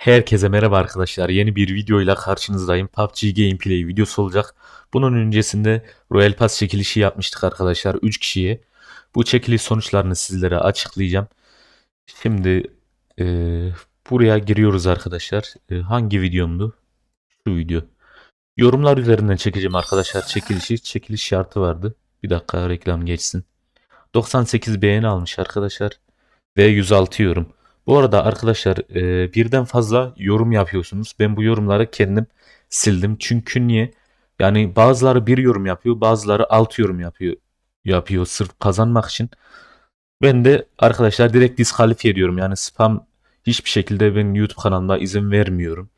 Herkese merhaba arkadaşlar. Yeni bir videoyla karşınızdayım. PUBG Gameplay videosu olacak. Bunun öncesinde Royal Pass çekilişi yapmıştık arkadaşlar 3 kişiye. Bu çekiliş sonuçlarını sizlere açıklayacağım. Şimdi e, buraya giriyoruz arkadaşlar. E, hangi videomdu? Şu video. Yorumlar üzerinden çekeceğim arkadaşlar çekilişi. Çekiliş şartı vardı. Bir dakika reklam geçsin. 98 beğeni almış arkadaşlar. Ve 106 yorum. Bu arada arkadaşlar e, birden fazla yorum yapıyorsunuz. Ben bu yorumları kendim sildim. Çünkü niye? Yani bazıları bir yorum yapıyor, bazıları altı yorum yapıyor. Yapıyor sırf kazanmak için. Ben de arkadaşlar direkt diskalifiye ediyorum. Yani spam hiçbir şekilde ben YouTube kanalımda izin vermiyorum.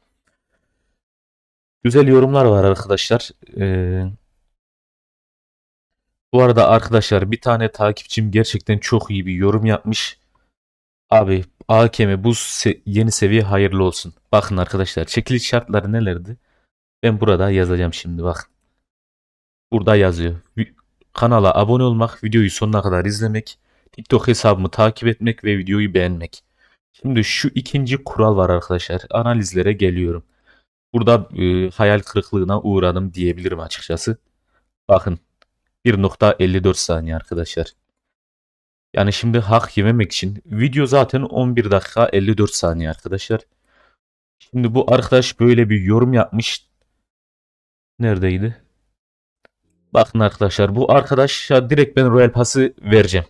Güzel yorumlar var arkadaşlar. Ee, bu arada arkadaşlar bir tane takipçim gerçekten çok iyi bir yorum yapmış. Abi AKM bu se- yeni seviye hayırlı olsun. Bakın arkadaşlar çekiliş şartları nelerdi? Ben burada yazacağım şimdi bak. Burada yazıyor. Kanala abone olmak, videoyu sonuna kadar izlemek, TikTok hesabımı takip etmek ve videoyu beğenmek. Şimdi şu ikinci kural var arkadaşlar. Analizlere geliyorum. Burada e, hayal kırıklığına uğradım diyebilirim açıkçası. Bakın 1.54 saniye arkadaşlar. Yani şimdi hak yememek için video zaten 11 dakika 54 saniye arkadaşlar. Şimdi bu arkadaş böyle bir yorum yapmış. Neredeydi? Bakın arkadaşlar bu arkadaşa direkt ben Royal Pass'ı vereceğim.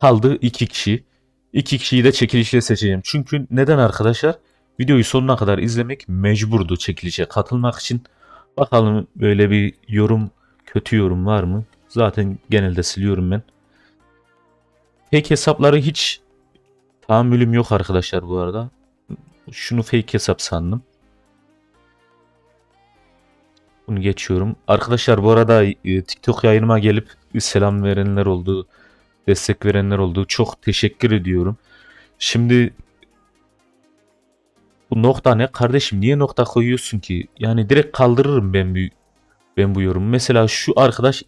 Kaldı 2 kişi. 2 kişiyi de çekilişle seçeceğim. Çünkü neden arkadaşlar? Videoyu sonuna kadar izlemek mecburdu çekilişe katılmak için. Bakalım böyle bir yorum, kötü yorum var mı? Zaten genelde siliyorum ben. Fake hesapları hiç tahammülüm yok arkadaşlar bu arada. Şunu fake hesap sandım. Bunu geçiyorum. Arkadaşlar bu arada e, TikTok yayınıma gelip selam verenler oldu. Destek verenler oldu. Çok teşekkür ediyorum. Şimdi bu nokta ne kardeşim? Niye nokta koyuyorsun ki? Yani direkt kaldırırım ben bu ben bu yorumu. Mesela şu arkadaş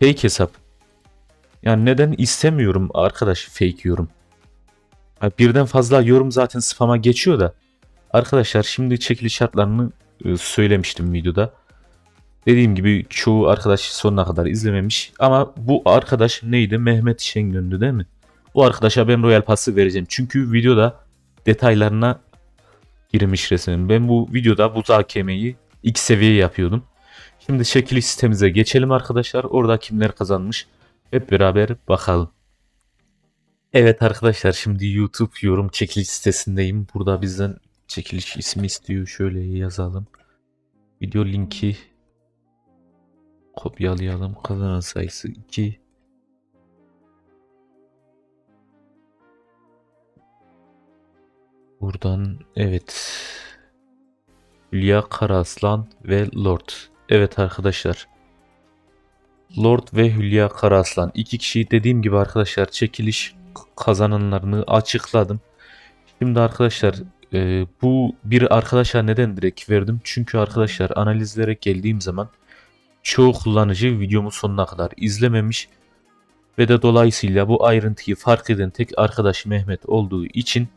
fake hesap. Yani neden istemiyorum arkadaş fake yorum. Ha, birden fazla yorum zaten spam'a geçiyor da. Arkadaşlar şimdi çekiliş şartlarını e, söylemiştim videoda. Dediğim gibi çoğu arkadaş sonuna kadar izlememiş. Ama bu arkadaş neydi? Mehmet Şengön'dü değil mi? Bu arkadaşa ben Royal Pass'ı vereceğim. Çünkü videoda detaylarına girmiş resmen. Ben bu videoda buz AKM'yi ilk seviye yapıyordum. Şimdi çekiliş sitemize geçelim arkadaşlar. Orada kimler kazanmış hep beraber bakalım. Evet arkadaşlar şimdi YouTube yorum çekiliş sitesindeyim. Burada bizden çekiliş ismi istiyor. Şöyle yazalım. Video linki kopyalayalım. Kazanan sayısı 2. Buradan evet. Hülya Karaslan ve Lord. Evet arkadaşlar. Lord ve Hülya Karaslan. iki kişi dediğim gibi arkadaşlar çekiliş kazananlarını açıkladım. Şimdi arkadaşlar e, bu bir arkadaşa neden direkt verdim? Çünkü arkadaşlar analizlere geldiğim zaman çoğu kullanıcı videomu sonuna kadar izlememiş ve de dolayısıyla bu ayrıntıyı fark eden tek arkadaş Mehmet olduğu için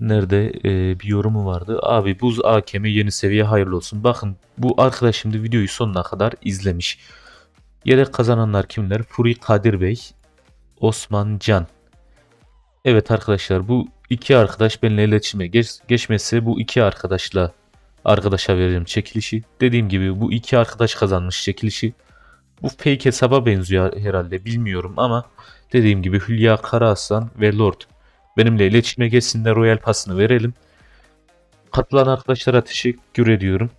Nerede e, bir yorumu vardı. Abi buz AKM yeni seviye hayırlı olsun. Bakın bu arkadaş şimdi videoyu sonuna kadar izlemiş. Yedek kazananlar kimler? Furi Kadir Bey, Osman Can. Evet arkadaşlar bu iki arkadaş benimle iletişime geç, geçmesi bu iki arkadaşla arkadaşa vereceğim çekilişi. Dediğim gibi bu iki arkadaş kazanmış çekilişi. Bu fake hesaba benziyor herhalde bilmiyorum ama dediğim gibi Hülya Karaaslan ve Lord benimle iletişime geçsinler Royal Pass'ını verelim. Katılan arkadaşlara teşekkür ediyorum.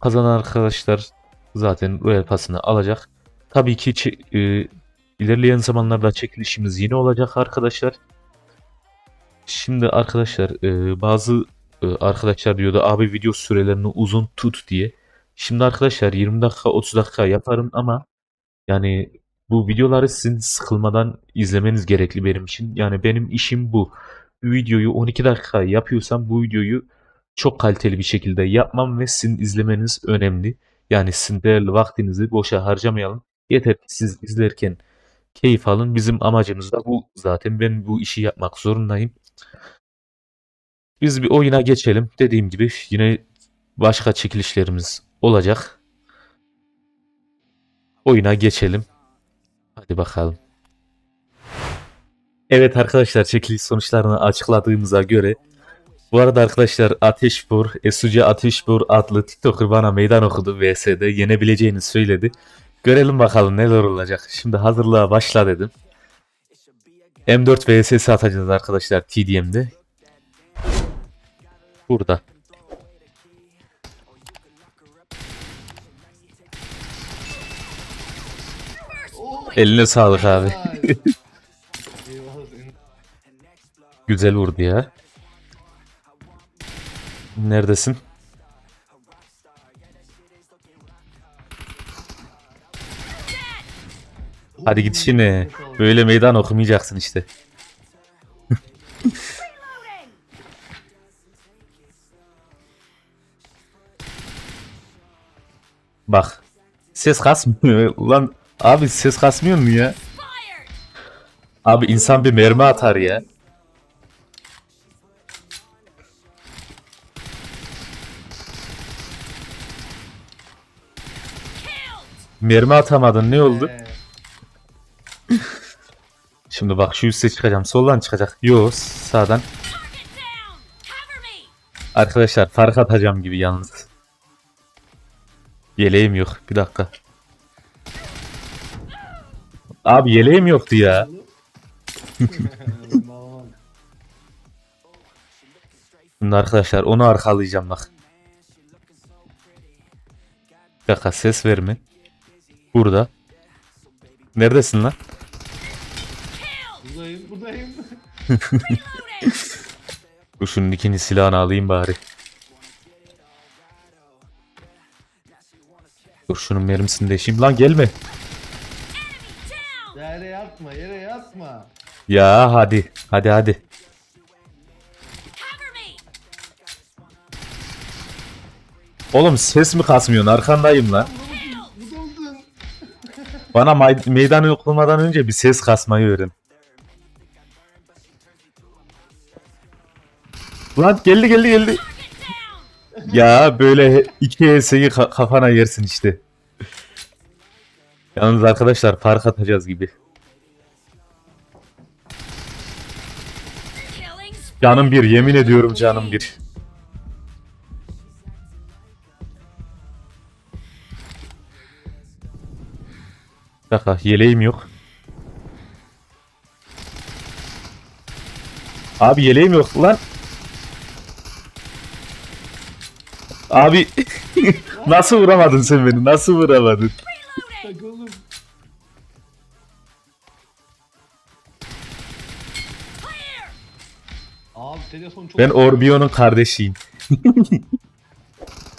Kazanan arkadaşlar zaten Royal Pass'ını alacak. Tabii ki e, ilerleyen zamanlarda çekilişimiz yine olacak arkadaşlar. Şimdi arkadaşlar e, bazı e, arkadaşlar diyordu abi video sürelerini uzun tut diye. Şimdi arkadaşlar 20 dakika 30 dakika yaparım ama yani bu videoları sizin sıkılmadan izlemeniz gerekli benim için. Yani benim işim bu. Bu videoyu 12 dakika yapıyorsam bu videoyu çok kaliteli bir şekilde yapmam ve sizin izlemeniz önemli. Yani sizin değerli vaktinizi boşa harcamayalım. Yeter ki siz izlerken Keyif alın. Bizim amacımız da bu zaten. Ben bu işi yapmak zorundayım. Biz bir oyuna geçelim. Dediğim gibi yine başka çekilişlerimiz olacak. Oyuna geçelim. Hadi bakalım. Evet arkadaşlar çekiliş sonuçlarını açıkladığımıza göre bu arada arkadaşlar Ateşbur, Esuce Ateşbur adlı TikToker bana meydan okudu VS'de yenebileceğini söyledi. Görelim bakalım neler olacak. Şimdi hazırlığa başla dedim. M4 VS'si atacağız arkadaşlar TDM'de. Burada. Eline sağlık abi. Güzel vurdu ya. Neredesin? Hadi git şimdi. Böyle meydan okumayacaksın işte. Bak. Ses kasmıyor. Ulan abi ses kasmıyor mu ya? Abi insan bir mermi atar ya. Mermi atamadın ne oldu? Şimdi bak şu üste çıkacağım. Soldan çıkacak. Yo sağdan. Arkadaşlar fark atacağım gibi yalnız. Yeleğim yok. Bir dakika. Abi yeleğim yoktu ya. Şimdi arkadaşlar onu arkalayacağım bak. Bir dakika ses verme. Burada. Neredesin lan? Buradayım, buradayım. Dur şunun ikinci silahını alayım bari. Dur şunun mermisini değişeyim. Lan gelme. Yatma, yere yatma. Ya hadi. Hadi hadi. Oğlum ses mi kasmıyorsun? Arkandayım lan. Bana meydan okumadan önce bir ses kasmayı öğren. Lan geldi geldi geldi. Ya böyle iki ES'yi ka- kafana yersin işte. Yalnız arkadaşlar fark atacağız gibi. Canım bir yemin ediyorum canım bir. Dakika yeleğim yok. Abi yeleğim yok lan. Abi nasıl vuramadın sen beni? Nasıl vuramadın? Telefon çok... Ben Orbion'un kardeşiyim.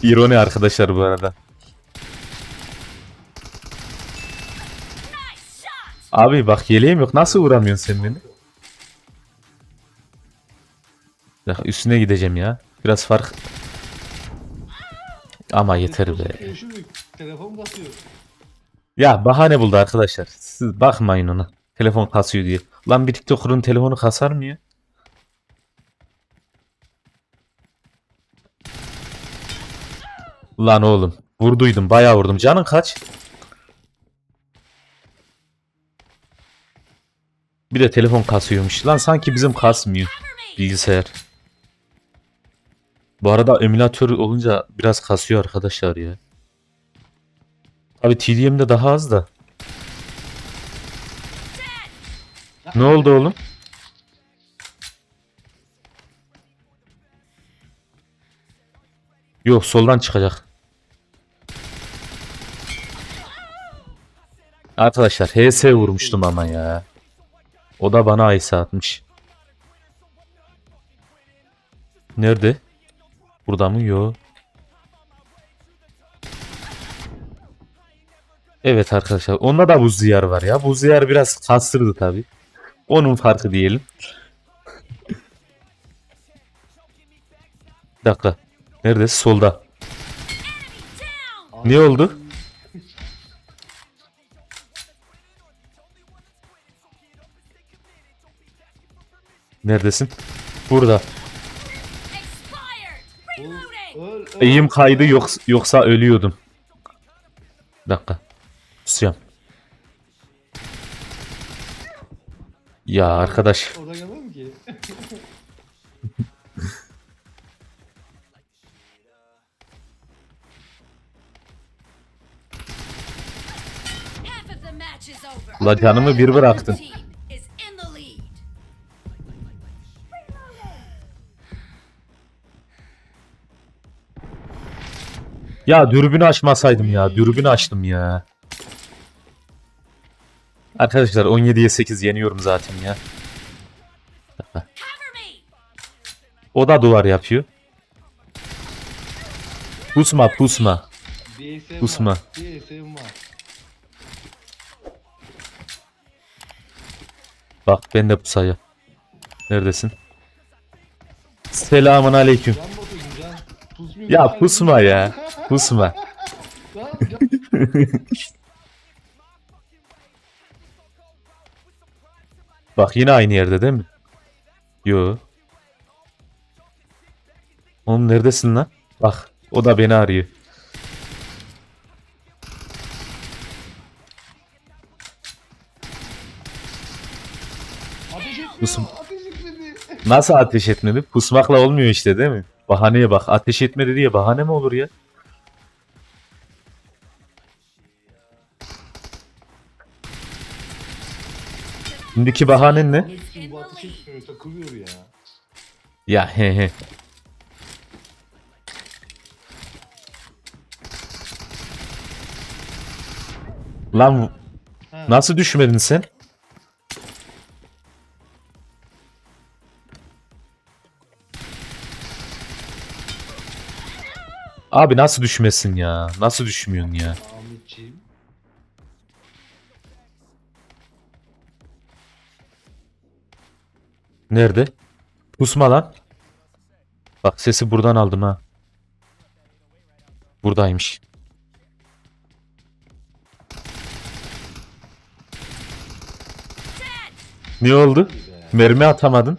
İroni arkadaşlar bu arada. Abi bak yeleğim yok. Nasıl vuramıyorsun sen beni? Dakika, üstüne gideceğim ya. Biraz fark. Ama yeter be. Yaşıyor, Telefon basıyor. Ya bahane buldu arkadaşlar. Siz bakmayın ona. Telefon kasıyor diye. Lan bir TikToker'ın telefonu kasar mı ya? Lan oğlum. Vurduydum. Bayağı vurdum. Canın kaç? Bir de telefon kasıyormuş. Lan sanki bizim kasmıyor bilgisayar. Bu arada emülatör olunca biraz kasıyor arkadaşlar ya. Abi TDM'de daha az da. Ne oldu oğlum? Yok soldan çıkacak. Arkadaşlar HS vurmuştum ama ya. O da bana HS atmış. Nerede? Burada mı? Yok. Evet arkadaşlar. Onda da buz diyar var ya. Buz diyar biraz kastırdı tabi. Onun farkı diyelim. Bir dakika. Nerede? Solda. Ne oldu? Neredesin? Burada. Eğim kaydı yoksa, yoksa ölüyordum. Bir dakika. Pusuyorum. Ya arkadaş. Ki. La canımı bir bıraktın. Ya dürbünü açmasaydım ya. Dürbünü açtım ya. Arkadaşlar 17'ye 8 yeniyorum zaten ya. O da duvar yapıyor. Pusma pusma. Var. Bak ben de pusaya. Neredesin? Selamun aleyküm. Ya pusma ya. Can. Bak yine aynı yerde değil mi? Yo. Oğlum neredesin lan? Bak o da beni arıyor. Ateş. Nasıl ateş etmedi? Pusmakla olmuyor işte değil mi? Bahaneye bak. Ateş etmedi diye bahane mi olur ya? Şimdiki bahanen ne? Bu. Takılıyor. Ya he he. Lan Ha. nasıl düşmedin sen? Abi nasıl düşmesin ya? Nasıl düşmüyorsun ya? Nerede? Pusma lan. Bak sesi buradan aldım ha. Buradaymış. Ne oldu? Mermi atamadın.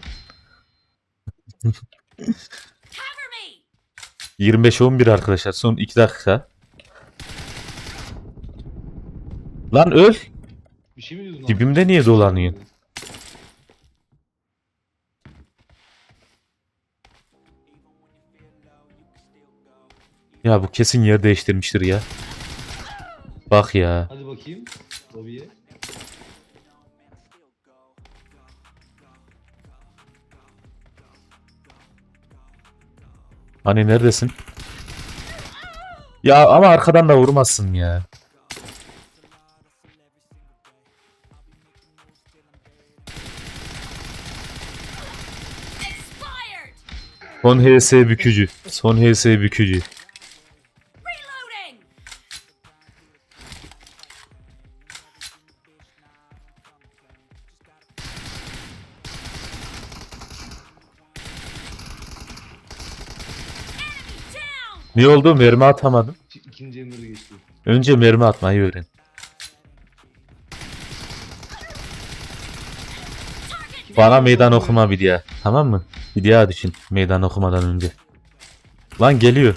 Cover me! 25-11 arkadaşlar. Son 2 dakika. Lan öl. Bir şey mi diyordun? Dibimde niye dolanıyorsun? Ya bu kesin yer değiştirmiştir ya. Bak ya. Hadi bakayım. Lobiye. Hani neredesin? Ya ama arkadan da vurmazsın ya. Son HS bükücü. Son HS bükücü. Ne oldu? Mermi atamadım. İki- İkinci emri geçti. Önce mermi atmayı öğren. Bana meydan okuma bir diye. Tamam mı? Bir diye düşün. Meydan okumadan önce. Lan geliyor.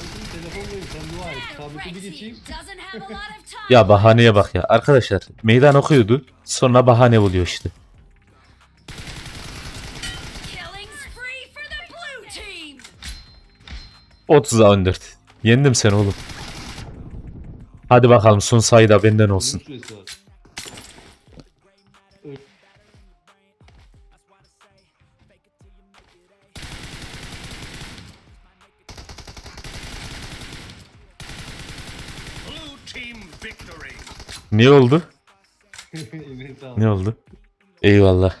Oğlum telefondayım sen dua et. Tableti bir geçeyim. Ya bahaneye bak ya. Arkadaşlar meydan okuyordu. Sonra bahane buluyor işte. 30'a 14. Yendim seni oğlum. Hadi bakalım son sayı da benden olsun. Ne oldu? Ne oldu? Eyvallah.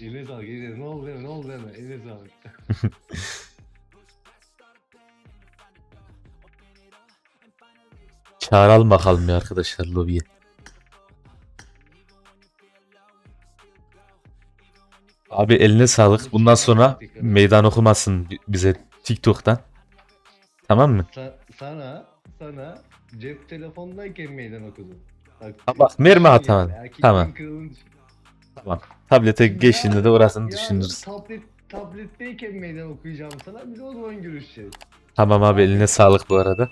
Eline sağlık. Ne oldu ne oldu. Eline sağlık. Çağıralım bakalım ya arkadaşlar lobiye. Abi eline sağlık. Bundan sonra meydan okumasın bi- bize TikTok'tan. Tamam mı? Sa- sana sana cep telefondayken meydan okudum. Ha bak, mermi erkeklerin Tamam. düşün. Tamam. Tablete geçtiğinde de orasını ya düşünürüz. Tablet, tabletteyken meydan okuyacağım sana. Biz o zaman görüşeceğiz. Tamam abi eline sağlık bu arada.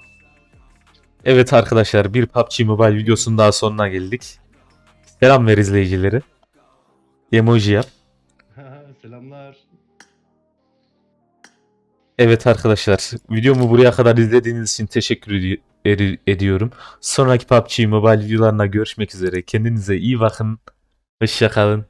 Evet arkadaşlar bir PUBG Mobile videosunun daha sonuna geldik. Selam ver izleyicileri. Emoji yap. Selamlar. Evet arkadaşlar videomu buraya kadar izlediğiniz için teşekkür edi- edi- ediyorum. Sonraki PUBG Mobile videolarına görüşmek üzere. Kendinize iyi bakın. Hoşçakalın.